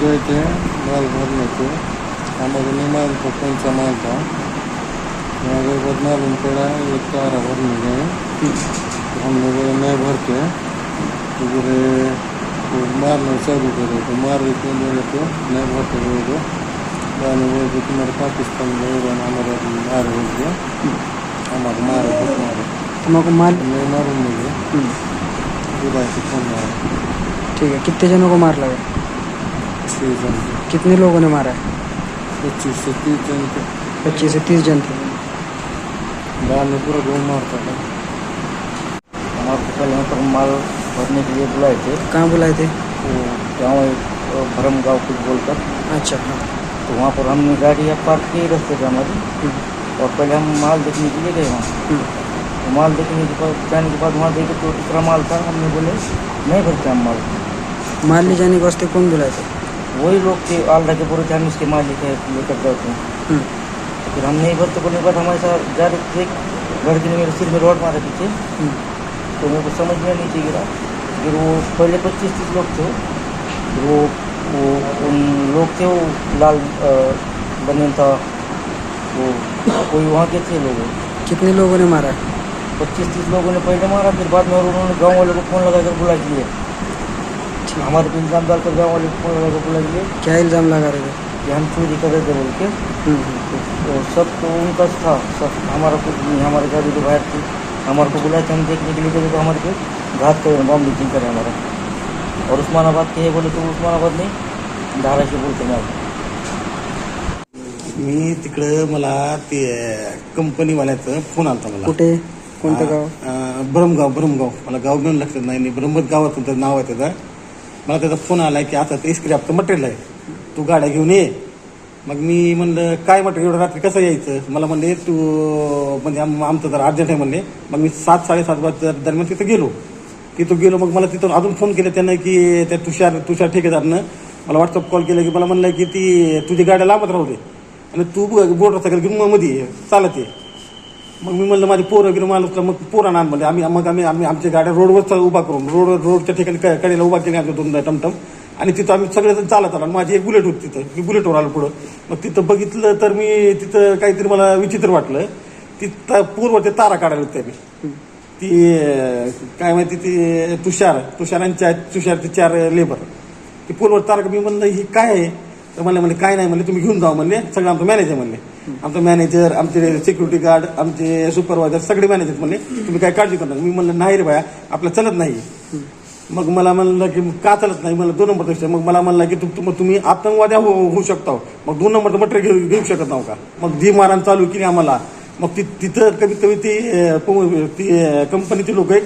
जायचे माल भरण्याचे आम्हाला नहीं माल को कौन सा माल था अगर बहुत मालूम पड़ा ये तारा गए तो हमने नहीं भरते तो बोले वो मारना चालू करे तो मार रहे क्यों बोले तो नहीं भरते बोले तो बाद में बोले कि तुम्हारे पाकिस्तान में हमारा मारे हो गया हमारे मारे बहुत मारे माल नहीं मालूम मुझे हम्म, खुदा से फोन मारा ठीक है कितने जनों को मार लगा छः जन कितने लोगों ने मारा है? पच्चीस से तीस जन थे। पच्चीस से तीस जन थे। में पूरा गाँव मारता था। हमारे कल यहाँ पर माल भरने के लिए बुलाए थे। कहाँ बुलाए थे? गाँव भरम गाँव कुछ बोलकर। अच्छा हाँ। तो वहाँ पर हमने गाड़ी यहाँ पार्क की रास्ते पे हमारी। हम्म, और पहले हम माल देखने के लिए गए वहाँ। हम्म, तो माल देखने के बाद जाने के बाद वहाँ देखे तो दूसरा माल था हमने बोले नहीं भरते हम माल। माल ले जाने के वास्ते कौन बुलाए थे? वही लोग थे आलदा के पूरे थे उसके माल लेके लेकर गए थे हम्म, तो फिर हम नहीं भरते बोलने के बाद हमारे साथ जा रहे थे लड़के ने मेरे सिर में रोड मारा पीछे। हम्म, तो मेरे को समझ में नीचे गिरा फिर वो पहले पच्चीस तीस लोग थे। फिर वो वो उन लोग थे वो लाल बनियन था। वो कोई वहाँ के थे लोग। कितने लोगों ने मारा? पच्चीस तीस लोगों ने पहले मारा फिर बाद में उन्होंने गाँव वालों को फ़ोन लगा कर बुला लिए हमारे पे इल्ज़ाम डालकर गाँव वाले को फ़ोन लगा कर बुला लिए क्या इल्ज़ाम लगा रहे थे कि हम चोरी कर रहे थे बोल के तो सब तो उनका था सब हमारा कुछ नहीं हमारे गाड़ी तो बाहर थी हमारे को बुलाया था हम देखने के लिए गए तो हमारे पे घात कर बम लीचिंग करे हमारा और उस्मानाबाद के है बोले तो उस्मानाबाद नहीं धाराशिव बोलते मैं मी तिकडं मला ते कंपनीवाल्याचं फोन आलता मला कुठे कोणतं गाव अं, ब्रह्मगाव ब्रह्मगाव मला गाव घेऊन लक्षात नाही नाही ब्रह्मत गावाचं त्याचं नाव आहे त्याचं मला त्याचा फोन आला की आता ते स्क्रॅपचं मटेरियल आहे. तू गाड्या घेऊन ये. मग मी म्हणलं काय मटेरियल एवढं रात्री कसं यायचं? मला म्हणले तू म्हणजे आम- आमचं जरा अर्जंट आहे म्हणले. मग मी सात साडेसात वाजता दरम्यान तिथं गेलो. तिथं गेलो मग मला तिथून अजून फोन केले त्यानं की त्या तुषार तुषार ठेकेदारनं मला व्हॉट्सअप कॉल केला की मला म्हणलं की ती तुझी गाड्या लांबत राहू दे. आणि तू मोटरसायकल घेऊन मध्ये ये, चालत ये. मग मी म्हणलं माझी पोरं वगैरे मला मग पोरांना आण म्हणले. आम्ही मग आम्ही आम्ही आमच्या गाड्या रोडवर उभा करून रोड रोडच्या ठिकाणी क- कडेला उभा केली आमच्या दोन टमटम. आणि तिथं आम्ही सगळेजण चालत आलो आणि माझी एक बुलेट होती तिथं. मी बुलेटवर आलो पुढं. मग तिथं बघितलं तर मी तिथं काहीतरी मला विचित्र वाटलं. तिथं पूर्व ते तारा काढायला होत्या मी ती अं, काय माहिती ती तुषार तुषारांच्या तुषारचे चार लेबर. ती पोलवर तारक मी म्हणलं ही काय आहे? तर म्हणले म्हणले काय नाही म्हणले तुम्ही घेऊन जावा म्हणले सगळं आमचं मॅनेजर म्हणले. आमचं मॅनेजर आमचे सिक्युरिटी गार्ड आमचे सुपरवायझर सगळे मॅनेजर म्हणले तुम्ही काय काळजी करणार मी म्हणलं नाही रे बाया आपलं चलत नाही. मग मला म्हणलं की का चालत नाही? मला दोन नंबर विषय मग मला म्हणलं की तुम- तुम्ही आतंकवादी हो- होऊ शकता हो. मग दोन नंबरचं मटेरियल घेऊ घेऊ शकत नाव का? मग धी मारण चालू केली आम्हाला. मग ती तिथं कमीत कमी ती ती कंपनीचे लोक आहेत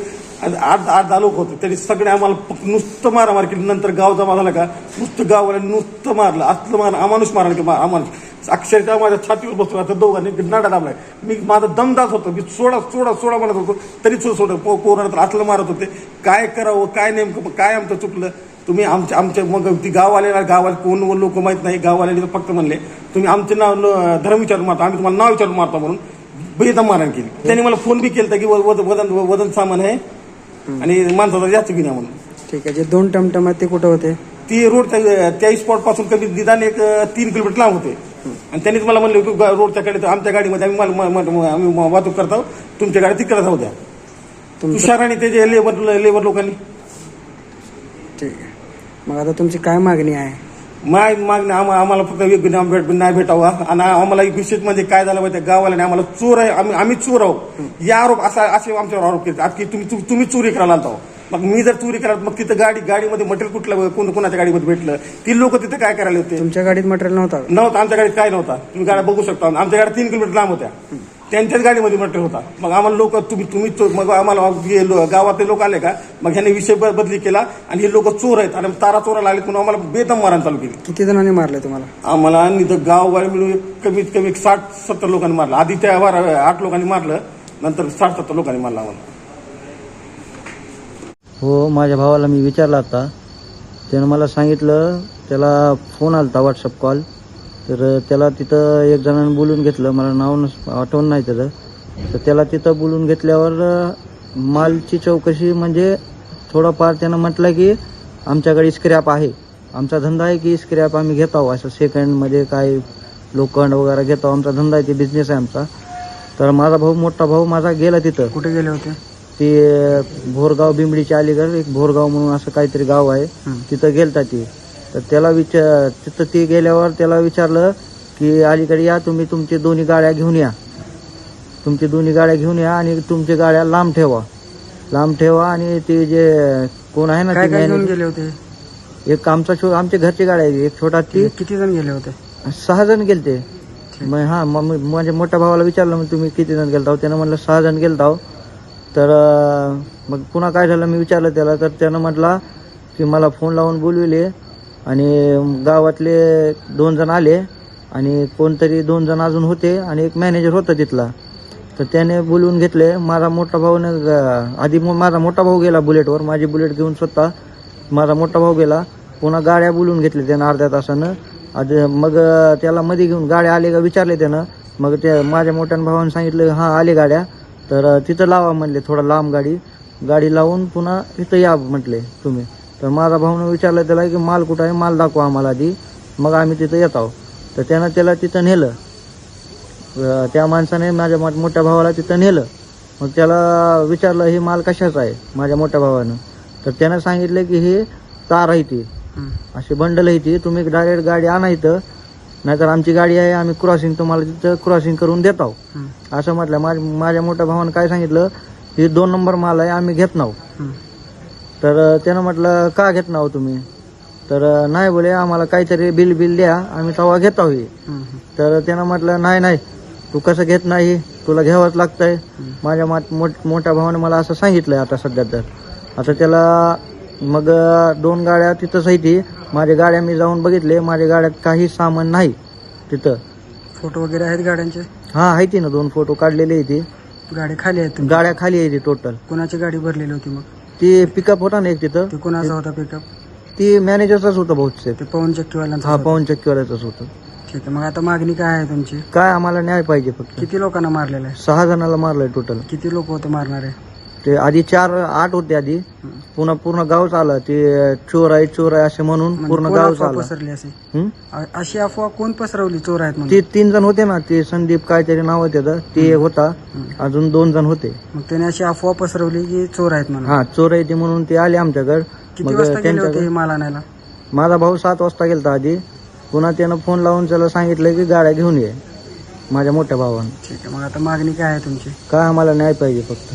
आठ आठ दहा लोक होते. त्यांनी सगळे आम्हाला प- नुसतं मारामार केली. नंतर गाव जमा झाला का? नुसतं गाववाल्याने नुसतं मारलं. असलं मार अमानुष मारलं की अमानुष अक्षरशः माझ्या छातीवर बसलो आता दोघांनी नाडा दाबलाय मी माझा दमदास होतो मी सोडा सोडा सोडा म्हणत होतो तरी सोड सोड. पो पोरानं तर असलं मारत होते. काय करावं काय नेमकं काय आमचं चुकलं? तुम्ही आमच्या आमच्या मग ती गाववाले गावात कोण लोक माहीत नाही गाववाल्याने फक्त म्हणले तुम्ही आमचे नाव न- धर्म विचारून मारता आम्ही तुम्हाला नाव विचारून मारता म्हणून बेदम मारण केली. त्यांनी मला फोन बी केला की वजन वजन सामान आहे आणि माणसाचा जास्त घेण्या म्हणून. ठीक आहे जे दोन टमटम आहेत ते कुठं होते? ती रोड त्या स्पॉटपासून कमी निदान एक तीन किलोमीटर लांब होते. आणि त्यांनीच मला म्हणले की रोडच्या कडे तर आमच्या गाडीमध्ये आम्ही आम्ही वाहतूक करतो तुमच्या गाडी तिकडे जाऊ द्या. तुमचं तुषार आणि त्याचे लेबर लेबर लोकांनी. ठीक आहे. मग आता तुमची काय मागणी आहे? माय मागणी आम्हा- आम्हाला फक्त नाम भेट नाही भेटावा. आणि आम्हाला एक विशेष म्हणजे काय झालं माहिती गावाला आम्हाला चोर आहे. आम्ही आम्ही चोर आहोत. या आरोप असा असे आमच्यावर आरोप केले की तुम्ही तु- तुम्ही चोरी करायला आलता हो. मग मी जर चोरी करायला मग तिथं गाडी गाडीमध्ये मटेरियल कुठलं कोण कोणाच्या गाडीमध्ये भेटलं? ती लोक तिथे काय करायला होते? तुमच्या गाडीत मटेरियल नव्हता. का? नव्हतं आमच्या गाडीत काय नव्हता? तुम्ही गाड्या बघू शकता. आमच्या गाड्या तीन किलोमीटर लांब होत्या. त्यांच्याच गाडीमध्ये मटेरियल होता. मग आम्हाला लोक तुम्ही तुम्ही चो- मग आम्हाला हे लो- गावातले लोक आले का? मग ह्याने विषय ब- बदली केला आणि हे लोक चोर आहेत आणि तारा चोराला आले म्हणून आम्हाला बेदम मारण चालू केली. किती जणांनी मारले तुम्हाला? आम्हाला निधं गाववाले मिळून एक कमीत कमी एक साठ सत्तर लोकांनी मारलं. आधी त्या बारा आठ लोकांनी मारलं नंतर साठ सत्तर लोकांनी मारलं आम्हाला. हो माझ्या भावाला मी विचारला आता. त्यानं मला सांगितलं त्याला फोन आलता व्हॉट्सअप कॉल तर त्याला तिथं एक जणांनी बोलून घेतलं मला नाव नस- आठवण नाही त्याचं. तर त्याला तिथं बोलून घेतल्यावर मालची चौकशी म्हणजे थोडंफार त्यानं म्हटलं की आमच्याकडे स्क्रॅप आहे. आमचा धंदा आहे की स्क्रॅप आम्ही घेत आहो असं सेकंडमध्ये काय लोखंड वगैरे घेतो आमचा धंदा आहे ते बिझनेस आहे आमचा. तर माझा भाऊ मोठा भाऊ माझा गेला तिथं. कुठे गेले होते? ते भोरगाव बिंबडीच्या अलीकडे एक भोरगाव म्हणून असं काहीतरी गाव आहे. हं. तिथं गेलता ती. तर त्याला विचार तिथं ती गेल्यावर त्याला विचारलं की अलीकडे या तुम्ही तुमची दोन्ही गाड्या घेऊन या. तुमची दोन्ही गाड्या घेऊन या आणि तुमची गाड्या लांब ठेवा. लांब ठेवा आणि ते जे कोण आहे ना काय ते गेले होते? एक आमचा आमच्या घरची गाडी आहे एक छोटा ती. किती जण गेले होते? सहा जण गेलते. मग हा मग माझ्या मोठ्या भावाला विचारलं मग तुम्ही किती जण गेलता? त्यानं म्हटलं सहा जण गेलता तर मग पुन्हा काय झालं मी विचारलं त्याला तर त्यानं म्हटला की मला फोन लावून बोलविले आणि गावातले दोन जण आले आणि कोणतरी दोन जण अजून होते आणि एक मॅनेजर होता तिथला. तर त्याने बोलवून घेतले माझा मोठा भाऊने आधी मो- माझा मोठा भाऊ गेला बुलेटवर माझी बुलेट घेऊन स्वतः माझा मोठा भाऊ गेला. पुन्हा गाड्या बोलवून घेतल्या त्यानं अर्ध्या तासानं. आज मग त्याला मध्ये घेऊन गाड्या आले का विचारले त्यानं. मग त्या माझ्या मोठ्या भावानं सांगितलं हां आले गाड्या. तर तिथं लावा म्हणले थोडा लांब गाडी. गाडी लावून पुन्हा इथं या म्हटले तुम्ही. तर माझा भाऊनं विचारलं त्याला की माल कुठं आहे? माल दाखवा आम्हाला आधी. मग आम्ही तिथं येत आहोत तर त्यानं त्याला तिथं नेलं. त्या माणसाने माझ्या मो- मोठ्या भावाला तिथं नेलं. मग त्याला विचारलं हे माल कशाचा आहे? माझ्या मोठ्या भावानं. तर त्यानं सांगितलं की हे तार आहे ती. अशी बंडल आहे ती. तुम्ही डायरेक्ट गाडी आणा इथं. नाहीतर आमची गाडी आहे आम्ही क्रॉसिंग तुम्हाला तिथं क्रॉसिंग करून देत आहोत हं. असं म्हटलं माझ्या माझ्या मोठ्या भावानं काय सांगितलं ही दोन नंबर माल आहे आम्ही घेत नाहो हं. तर अं, त्यानं म्हटलं का घेत नाहो तुम्ही तर अं, नाही बोले आम्हाला काहीतरी बिल बिल द्या आम्ही तवा घेत आहोत हे. हं. हं. तर त्यानं म्हटलं नाही नाही तू कसं घेत नाही तुला घ्यावंच लागतंय माझ्या मात- मोठ- मोठ्या भावाने मला असं सांगितलंय आता सध्या तर आता त्याला मग अं, दोन गाड्या तिथंच आहे ती माझ्या गाड्या मी जाऊन बघितले. माझ्या गाड्यात काही सामान नाही तिथं. फोटो वगैरे आहेत गाड्यांचे? हा आहे ती ना दोन फोटो काढलेले आहे ती. गाडी खाली आहेत? गाड्या खाली आहे ती टोटल कोणाची गाडी भरलेली होती मग? ती पिकअप होता ना एक तिथं. ते कोणाचा होता पिकअप ती मॅनेजरचाच होता बहुतेक ते. पवन चक्कीवाल्यांचा हा होता. पवन चक्कीवाल्याचाच होतं. ठीक आहे मग आता मागणी काय आहे तुमची? काय आम्हाला न्याय पाहिजे फक्त. किती लोकांना मारलेलं आहे? सहा जणाला मारलंय टोटल किती लोक होते मारणारे? ते आधी चार आठ होते आधी. पुन्हा पूर्ण गावच आलं. ते चोर आहे चोर आहे असे म्हणून म्हणजे पूर्ण अफवा आलं. पसरली असे? अशी अफवा कोण पसरवली चोर आहेत म्हणून? ते तीन जण होते ना ते संदीप काहीतरी नाव आहे त्याचं ते एक होता. अजून दोन जण होते. मग त्याने अशी अफवा पसरवली की चोर आहेत म्हणून? हा चोर आहे ते म्हणून ते आले आमच्याकडे. किती वाजता गेले होते हे माल आणायला? माझा भाऊ सात वाजता गेलता आधी. पुन्हा त्यानं फोन लावून त्याला सांगितलं की गाड्या घेऊन ये. माझ्या मोठ्या भावानं. ठीक आहे मग आता मागणी काय आहे तुमची? काय आम्हाला न्याय पाहिजे फक्त.